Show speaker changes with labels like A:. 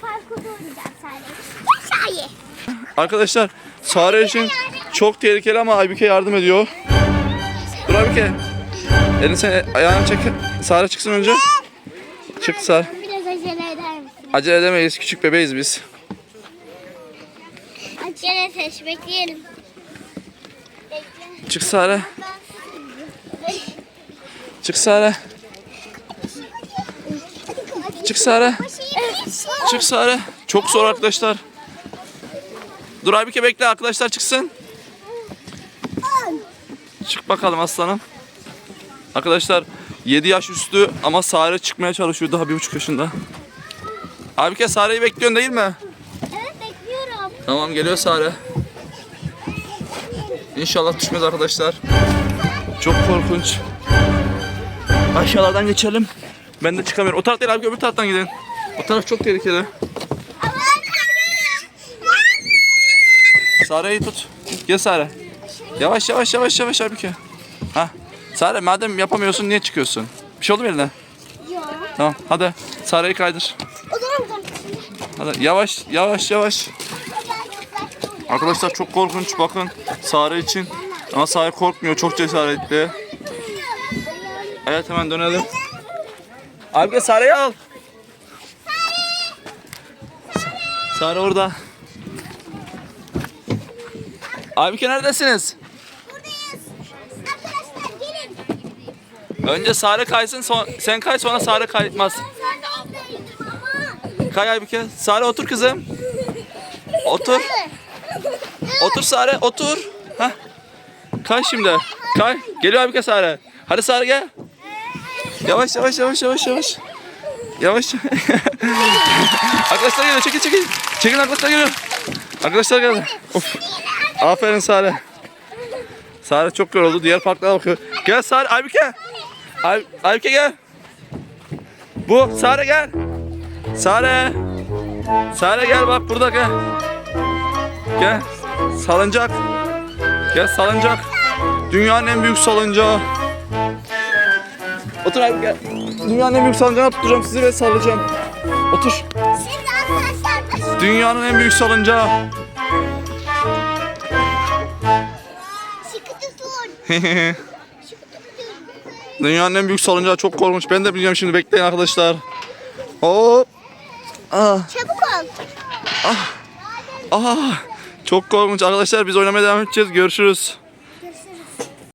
A: parkur oynayacağım sadece.
B: Arkadaşlar Sare için çok tehlikeli ama Aybüke yardım ediyor. Dur Aybüke. Elini sen ayağını çek. Sare çıksın önce. Çık Sare.
A: Biraz acele eder misin?
B: Acele edemeyiz. Küçük bebeğiz biz.
A: Acele seç bekleyelim. Bekle.
B: Çık Sare. Çık Sare. Çık Sare. Çık Sare. Çok zor arkadaşlar. Dur Aybüke bekle arkadaşlar çıksın. Çık bakalım aslanım. Arkadaşlar 7 yaş üstü ama Sare çıkmaya çalışıyor daha bir buçuk yaşında. Aybüke Sare'yi bekliyorsun değil mi?
A: Evet bekliyorum.
B: Tamam geliyor Sare. İnşallah düşmez arkadaşlar. Çok korkunç. Aşağılardan geçelim. Ben de çıkamıyorum. O taraf değil abi öbür taraftan gidin. O taraf çok tehlikeli. Sare'yi tut. Gel Sare. Yavaş yavaş yavaş yavaş abi ki. Ha. Sare madem yapamıyorsun niye çıkıyorsun? Bir şey oldu mu eline?
A: Yok.
B: Tamam hadi. Sare'yi kaydır.
A: O zaman
B: Hadi yavaş yavaş yavaş. Arkadaşlar çok korkunç bakın Sare için. Ama Sare korkmuyor çok cesaretli. Evet hemen dönelim. Abi Sare'yi al. Sare orada. Abi neredesiniz?
A: Arkadaşlar gelin.
B: Önce Sare kaysın son, sen kay sonra Sare kayıtmaz.
A: Ben de oradaydım ama.
B: Kay Aybüke. Sare otur kızım. Otur. Otur Sare otur. Hah. Kay şimdi. Kay. Geliyor Aybüke Sare. Hadi Sare gel. Yavaş yavaş yavaş yavaş yavaş. Yavaş. arkadaşlar geliyor çekil çekil. Çekil arkadaşlar geliyor. Arkadaşlar geldi. Of. Aferin Sare. Sare çok yoruldu. Diğer parklara bakıyor. Gel Sare. Aybüke. Ay Aybüke gel. Bu Sare gel. Sare. Sare gel bak burada gel. Gel. Salıncak. Gel salıncak. Dünyanın en büyük salıncağı. Otur abi gel. Dünyanın en büyük salıncağına tutacağım sizi ve sallayacağım. Otur.
A: Şimdi arkadaşlar
B: Dünyanın en büyük salıncağı. Dünyanın en büyük salıncağı çok korkunç. Ben de bileceğim şimdi bekleyin arkadaşlar. Hop. Ah,
A: Çabuk ol.
B: ah. Çok korkunç arkadaşlar biz oynamaya devam edeceğiz. Görüşürüz.